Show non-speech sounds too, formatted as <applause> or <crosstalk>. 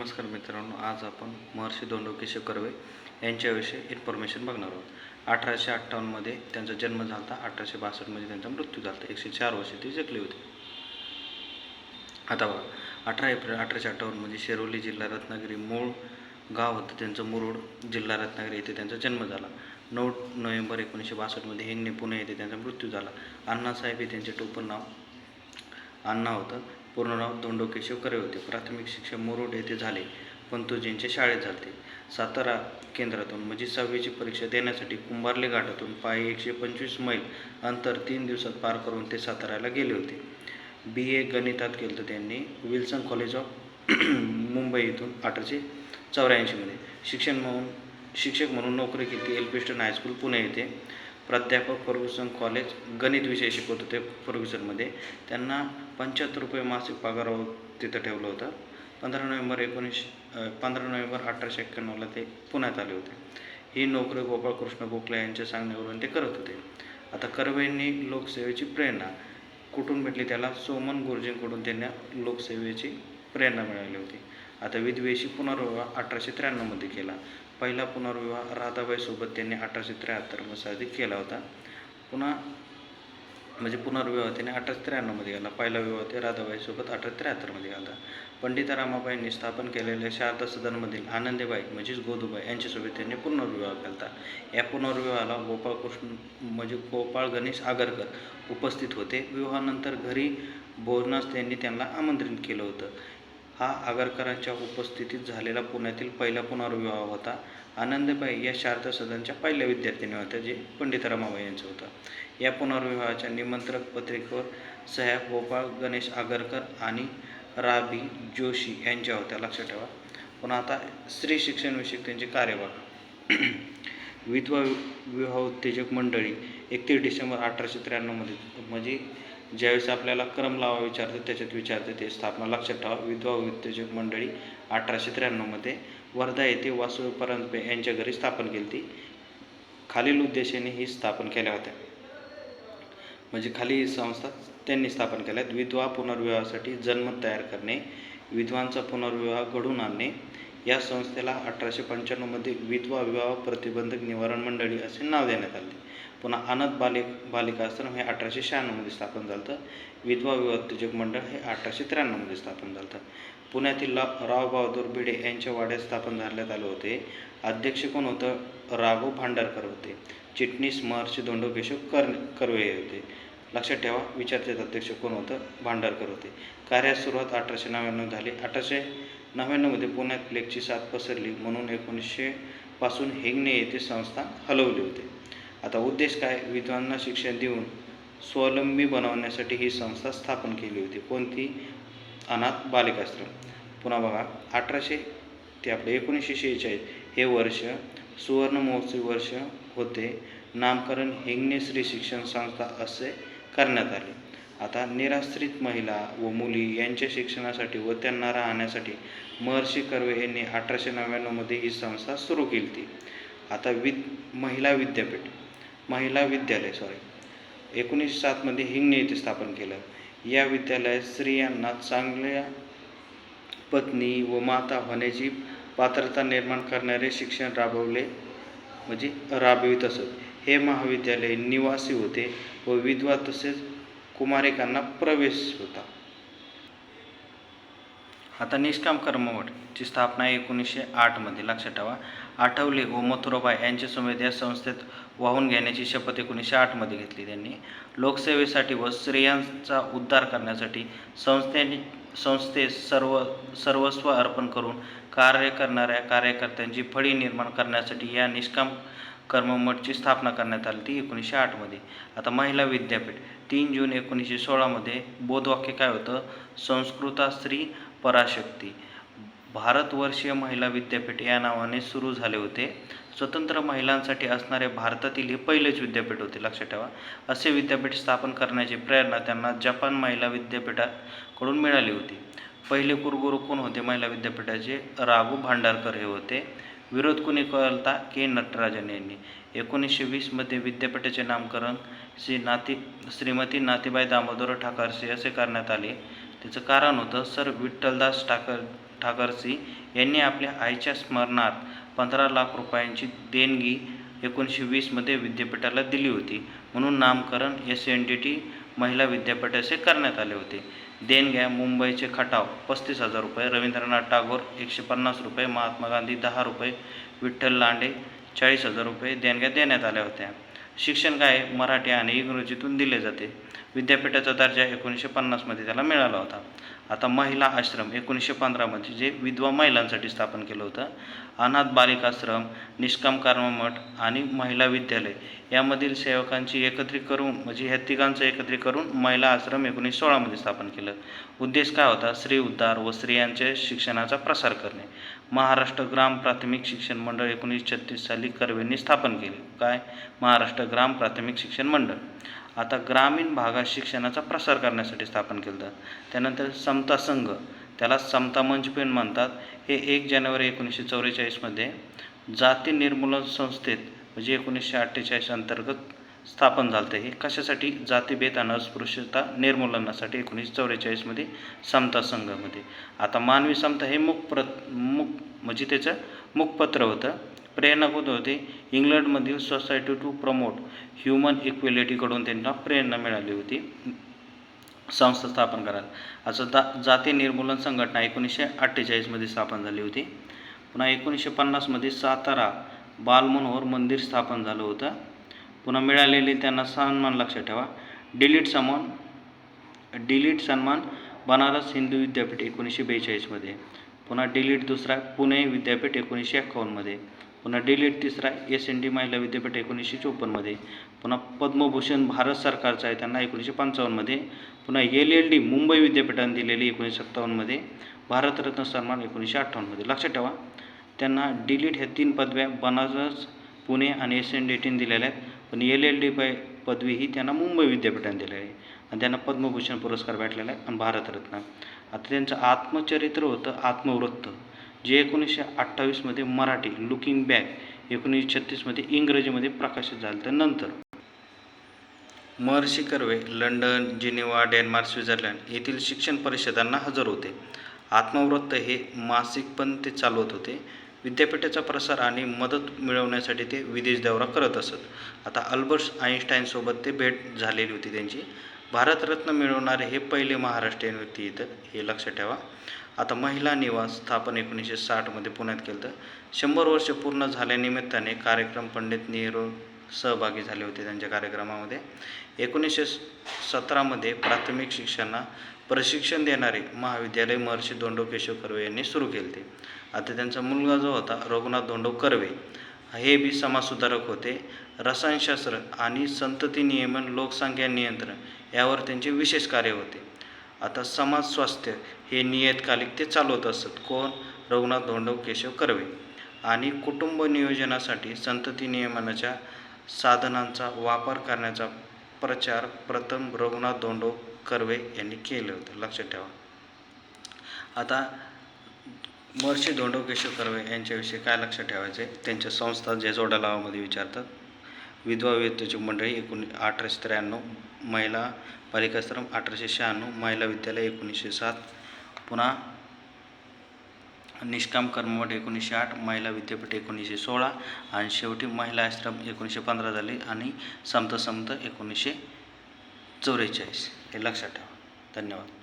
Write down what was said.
नमस्कार मित्रांनो आज आपण महर्षी दोंडो केशव कर्वे यांच्याविषयी इन्फॉर्मेशन बघणार आहोत. अठराशे अठ्ठावन्नमध्ये त्यांचा जन्म झाला होता अठराशे बासष्टमध्ये त्यांचा मृत्यू झाला होता एकशे चार वर्षे ते जगले होते. आता बघा अठरा एप्रिल अठराशे अठ्ठावन्नमध्ये शेरोली जिल्हा रत्नागिरी मूळ गाव होतं त्यांचं मुरुड जिल्हा रत्नागिरी येथे त्यांचा जन्म झाला. नऊ नोव्हेंबर एकोणीसशे बासष्टमध्ये हिंगणे पुणे येथे त्यांचा मृत्यू झाला. अण्णासाहेब हे त्यांचे टोपण नाव अण्णा होतं. पूर्ण नाव केशव करे होते. प्राथमिक शिक्षण मुरुड येथे झाले पंतुजींच्या शाळेत झाले सातारा केंद्रातून म्हणजे सहावीची परीक्षा देण्यासाठी कुंभारले घाटातून पायी एकशे पंचवीस मैल अंतर तीन दिवसात पार करून ते साताऱ्याला गेले होते. बी. ए. गणितात केलं होतं त्यांनी विल्सन कॉलेज ऑफ <clears throat> मुंबई येथून अठराशे चौऱ्याऐंशीमध्ये. शिक्षण म्हणून शिक्षक म्हणून नोकरी केली Elphinstone high school Pune येथे. प्राध्यापक फर्ग्युसन कॉलेज गणित विषय शिकवत होते फर्ग्युसनमध्ये त्यांना पंच्याहत्तर रुपये मासिक पगारावर तिथं ठेवलं होतं. पंधरा नोव्हेंबर एकोणीसशे पंधरा नोव्हेंबर अठराशे एक्क्याण्णवला ते पुण्यात आले होते. ही नोकरी गोपाळकृष्ण गोखले यांच्या सांगण्यावरून ते करत होते. आता कर्वेंनी लोकसेवेची प्रेरणा कुठून भेटली त्याला? सोमन गुरुजींकडून त्यांना लोकसेवेची प्रेरणा मिळाली होती. आता विद्वेषी पुनर्विवाह अठराशे त्र्याण्णवमध्ये केला. पहिला पुनर्विवाह राधाबाईसोबत त्यांनी अठराशे त्र्याहत्तर साधित केला होता. पुन्हा म्हणजे पुनर्विवाह त्याने अठराशे त्र्याण्णवमध्ये केला. पहिला विवाह ते राधाबाईसोबत अठराशे त्र्याहत्तरमध्ये झाला पंडिता रामाबाईंनी स्थापन केलेल्या शारदा सदनमधील आनंदीबाई म्हणजेच गोदूबाई यांच्यासोबत त्यांनी पुनर्विवाह केला. होता या पुनर्विवाहाला गोपाळकृष्ण म्हणजे गोपाळ गणेश आगरकर उपस्थित होते. विवाहानंतर घरी भोजनास त्यांनी त्यांना आमंत्रित केलं होतं. हा आगरकरांच्या उपस्थितीत झालेला पुण्यातील पहिला पुनर्विवाह होता. आनंदबाई या शारदा सदनच्या पहिल्या विद्यार्थिनी होत्या जे पंडित रमाबाई यांचं होतं. या पुनर्विवाहाच्या निमंत्रक पत्रिकेवर सह्या गोपाळ गणेश आगरकर आणि राबी जोशी यांच्या होत्या. लक्षात ठेवा. पण आता स्त्री शिक्षणविषयक त्यांचे कार्य बघा. विधवा विवाह उत्तेजक मंडळी एकतीस डिसेंबर अठराशे त्र्याण्णवमध्ये म्हणजे ज्यावेळेस आपल्याला क्रम लावा विचारते त्याच्यात विचारते ते स्थापना लक्षात ठेवा. विधवा उद्योजक मंडळी अठराशे त्र्याण्णवमध्ये वर्धा येथे वासुदेव परांजपे यांच्या घरी स्थापन केली ती खालील उद्देशाने ही स्थापन केल्या होत्या. म्हणजे खाली ही संस्था त्यांनी स्थापन केल्यात. विधवा पुनर्विवाहासाठी जनमत तयार करणे विधवांचा पुनर्विवाह घडून आणणे या संस्थेला अठराशे पंच्याण्णवमध्ये विधवा विवाह प्रतिबंधक निवारण मंडळी असे नाव देण्यात आले. पुन्हा अनाथ बालिक बालिका आश्रम हे अठराशे शहाण्णवमध्ये स्थापन झालं होतं विधवा विवाह उद्योजक मंडळ हे अठराशे त्र्याण्णवमध्ये स्थापन झालं होतं पुण्यातील ला राव बहादूर भिडे यांच्या वाड्यात स्थापन झाल्यात आले होते. अध्यक्ष कोण होतं? राघव भांडारकर होते. चिटणीस महर्षी दोंडोकेशव कर कर्वे हे होते. लक्षात ठेवा विचारचे अध्यक्ष कोण होतं? भांडारकर होते. कार्यास सुरुवात अठराशे नव्याण्णव झाली. अठराशे नव्याण्णवमध्ये पुण्यात प्लेगची साथ पसरली म्हणून एकोणीसशे पासून हेगणे येथे संस्था हलवली होती. आता उद्देश काय? विद्वांना शिक्षण देऊन स्वावलंबी बनवण्यासाठी ही संस्था स्थापन केली होती. कोणती? अनाथ बालिकाश्रम. पुन्हा बघा अठराशे ते आपले एकोणीसशे शेहेचाळीस हे वर्ष सुवर्ण महोत्सवी वर्ष होते. नामकरण हिंगणे श्री शिक्षण संस्था असे करण्यात आले. आता निराश्रित महिला व मुली यांच्या शिक्षणासाठी व त्यांना राहण्यासाठी महर्षी कर्वे यांनी अठराशे नव्याण्णवमध्ये ही संस्था सुरू केली. ती आता विद महिला विद्यापीठ महिला विद्यालय सॉरी एकोणीसशे सातमध्ये हिंगणे येथे स्थापन केलं. या विद्यालयात स्त्रियांना चांगल्या पत्नी व माता होण्याची पात्रता निर्माण करणारे शिक्षण राबवले म्हणजे राबवित असत. हे महाविद्यालय निवासी होते व विधवा तसेच कुमारिकांना प्रवेश होता. आता निष्काम कर्मवटची स्थापना एकोणीसशे आठमध्ये लक्षात ठेवा आठवले व मथुराबाई यांच्या समेत या संस्थेत वाहून घेण्याची शपथ एकोणीसशे आठमध्ये घेतली त्यांनी. लोकसेवेसाठी व स्त्रियांचा उद्धार करण्यासाठी संस्थेने संस्थेस सर्व सर्वस्व अर्पण करून कार्य करणाऱ्या कार्यकर्त्यांची फळी निर्माण करण्यासाठी या निष्काम कर्ममठची स्थापना करण्यात आली ती एकोणीसशे आठमध्ये आता महिला विद्यापीठ तीन जून एकोणीसशे सोळामध्ये बोधवाक्य काय होतं? संस्कृता स्त्री पराशक्ती. भारतवर्षीय महिला विद्यापीठ या नावाने सुरू झाले होते. स्वतंत्र महिलांसाठी असणारे भारतातील हे पहिलेच विद्यापीठ होते लक्षात ठेवा. असे विद्यापीठ स्थापन करण्याची प्रेरणा त्यांना जपान महिला विद्यापीठाकडून मिळाली होती. पहिले कुलगुरू कोण होते? महिला विद्यापीठाचे राघू भांडारकर हे होते. विरोध कुणी करता? के. नटराजन यांनी. एकोणीसशे वीसमध्ये विद्यापीठाचे नामकरण श्री नाती श्रीमती नातीबाई दामोदर ठाकरसी असे करण्यात आले. त्याचं कारण होतं सर विठ्ठलदास ठाकर ठाकरसी यांनी आपल्या आईच्या स्मरणार्थ पंधरा लाख रुपयांची देणगी एकोणीसशे वीसमध्ये विद्यापीठाला दिली होती. म्हणून नामकरण एस एन डी टी महिला विद्यापीठ असे करण्यात आले होते. देणग्या मुंबईचे खटाव पस्तीस हजार रुपये रवींद्रनाथ टागोर एकशे पन्नास रुपये महात्मा गांधी दहा रुपये विठ्ठल लांडे चाळीस हजार रुपये देणग्या देण्यात आल्या होत्या. शिक्षण काय मराठी आणि इंग्रजीतून दिले जाते. विद्यापीठाचा दर्जा एकोणीसशे पन्नासमध्ये त्याला मिळाला होता. आता महिला आश्रम एकोणीसशे पंधरामध्ये जे विधवा महिलांसाठी स्थापन केलं होतं अनाथ बालिकाश्रम निष्काम कर्म मठ आणि महिला विद्यालय यामधील सेवकांची एकत्रित करून म्हणजे ह्या तिघांचं एकत्रित करून महिला आश्रम एकोणीसशे सोळामध्ये स्थापन केलं. उद्देश काय होता? स्त्री उद्धार व स्त्रियांचे शिक्षणाचा प्रसार करणे. महाराष्ट्र ग्राम प्राथमिक शिक्षण मंडळ एकोणीसशे छत्तीस साली कर्वेंनी स्थापन केले. काय? महाराष्ट्र ग्राम प्राथमिक शिक्षण मंडळ. आता ग्रामीण भागात शिक्षणाचा प्रसार करण्यासाठी स्थापन केलं त्यानंतर समता संघ. त्याला समता मंच पण म्हणतात. हे एक जानेवारी एकोणीसशे चौवेचाळीसमध्ये जाती निर्मूलन संस्थेत म्हणजे एकोणीसशे अठ्ठेचाळीस अंतर्गत स्थापन झालं हे कशासाठी? जातीभेद आणि अस्पृश्यता निर्मूलनासाठी एकोणीसशे चौवेचाळीसमध्ये समता संघामध्ये. आता मानवी समता हे मुख प्र मुख म्हणजे त्याचं मुखपत्र होतं. प्रेरणा होत होते? इंग्लंडमधील सोसायटी टू प्रमोट ह्युमन इक्वेलिटीकडून त्यांना प्रेरणा मिळाली होती. संस्था स्थापन करायला असं जा जाती निर्मूलन संघटना एकोणीसशे अठ्ठेचाळीसमध्ये स्थापन झाली होती. पुन्हा एकोणीसशे पन्नासमध्ये सातारा बालमनोहर मंदिर स्थापन झालं होतं. पुन्हा मिळालेले त्यांना सन्मान लक्षात ठेवा. डिलीट सन्मान डिलीट सन्मान बनारस हिंदू विद्यापीठ एकोणीसशे बेचाळीसमध्ये पुन्हा डिलीट दुसरा पुणे विद्यापीठ एकोणीसशे एक्कावन्नमध्ये पुन्हा डिलीट तिसरा एस एन डी महिला विद्यापीठ एकोणीसशे चोपन्नमध्ये पुन्हा पद्मभूषण भारत सरकारचं आहे त्यांना एकोणीसशे पंचावन्नमध्ये पुन्हा एल एल डी मुंबई विद्यापीठाने दिलेली एकोणीसशे सत्तावन्नमध्ये भारतरत्न सन्मान एकोणीसशे अठ्ठावन्नमध्ये लक्षात ठेवा. त्यांना डिलीट ह्या तीन पदव्या बनारस पुणे आणि एस एन डी टीन दिलेल्या आहेत. पण एल एल डी पै पदवी ही त्यांना मुंबई विद्यापीठाने दिली आहे. आणि त्यांना पद्मभूषण पुरस्कार भेटलेला आहे. आणि भारतरत्न. आता त्यांचं आत्मचरित्र होतं आत्मवृत्त. जे एकोणीसशे अठ्ठावीसमध्ये मराठी लुकिंग बॅक एकोणीसशे छत्तीसमध्ये इंग्रजीमध्ये प्रकाशित झालं तर नंतर. Maharshi Karve London Geneva Denmark Switzerland येथील शिक्षण परिषदांना हजर होते. आत्मवृत्त हे मासिक पण ते चालवत होते. विद्यापीठाचा प्रसार आणि मदत मिळवण्यासाठी ते विदेश दौरा करत असत. आता अल्बर्ट आईन्स्टाईनसोबत ते भेट झालेली होती त्यांची. भारतरत्न मिळवणारे हे पहिले महाराष्ट्रीयन व्यक्ती इथं हे लक्षात ठेवा. आता महिला निवास स्थापन एकोणीसशे साठमध्ये पुण्यात केलं तर शंभर वर्ष पूर्ण झाल्यानिमित्ताने कार्यक्रम पंडित नेहरू सहभागी झाले होते त्यांच्या कार्यक्रमामध्ये. एकोणीसशे सतरामध्ये प्राथमिक शिक्षणाला प्रशिक्षण देणारे महाविद्यालय महर्षी दोंडो केशव कर्वे यांनी सुरू केले ते आता त्यांचा मुलगा जो होता रघुनाथ धोंडो कर्वे हे बी समाजसुधारक होते. रसायनशास्त्र आणि संतती नियमन लोकसंख्या नियंत्रण यावर त्यांचे विशेष कार्य होते. आता समाज स्वास्थ्य हे नियतकालिक ते चालवत असत. कोण? रघुनाथ धोंडो केशव कर्वे. आणि कुटुंब नियोजनासाठी संतती नियमनाच्या साधनांचा वापर करण्याचा प्रचार प्रथम रघुनाथ धोंडो कर्वे यांनी केलं होतं. लक्षात ठेवा. आता महर्षी धोंडो केशव कर्वे यांच्याविषयी काय लक्षात ठेवायचे त्यांच्या संस्था जे लावामध्ये विचारतात विधवा विद्याची मंडळी एकोणी अठराशे त्र्याण्णव महिला बालिकाश्रम अठराशे शहाण्णव महिला विद्यालय एकोणीसशे सात पुन्हा निष्काम कर्मवट एकोणीसशे आठ महिला विद्यापीठ एकोणीसशे सोळा आणि शेवटी महिला आश्रम एकोणीसशे पंधरा झाले आणि समता समत एकोणीसशे चौवेचाळीस हे लक्षात ठेवा. धन्यवाद.